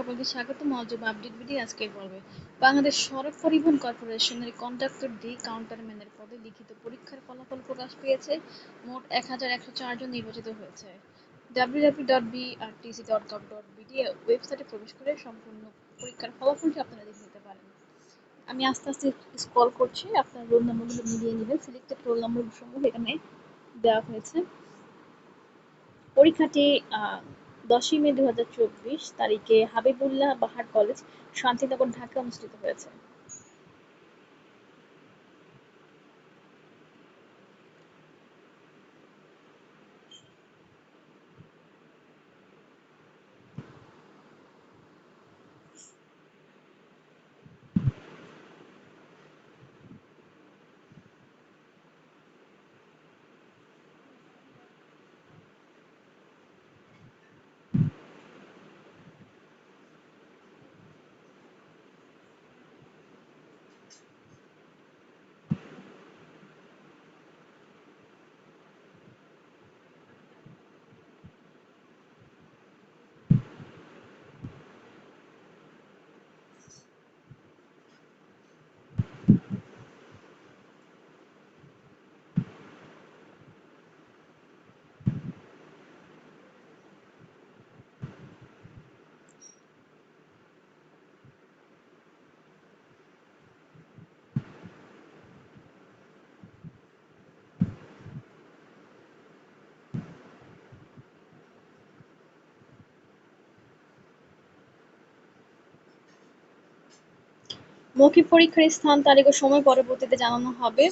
সকলকে স্বাগত মজব update video আজকের পর্বে। বাংলাদেশ সড়ক পরিবহন কর্পোরেশনের কন্ডাক্টর ডি কাউন্টারম্যানের পদে লিখিত পরীক্ষার ফলাফল প্রকাশ পেয়েছে। মোট এক হাজার একশো চার জন নির্বাচিত হয়েছে। ওয়েবসাইটে প্রবেশ করে সম্পূর্ণ পরীক্ষার ফলাফলটি আপনারা দেখে নিতে পারেন। আমি আস্তে আস্তে স্ক্রল করছি, আপনার রোল নম্বরগুলো মিলিয়ে নেবেন। সিলেক্টেড রোল নম্বর সমূহ এখানে দেওয়া হয়েছে। পরীক্ষাটি দশই মে দু হাজার চব্বিশ তারিখে হাবিবুল্লাহ বাহার কলেজ শান্তিনগর ঢাকায় অনুষ্ঠিত হয়েছে। মৌখিক পরীক্ষার স্থান তারিখ ও সময় পরবর্তীতে জানানো হবে।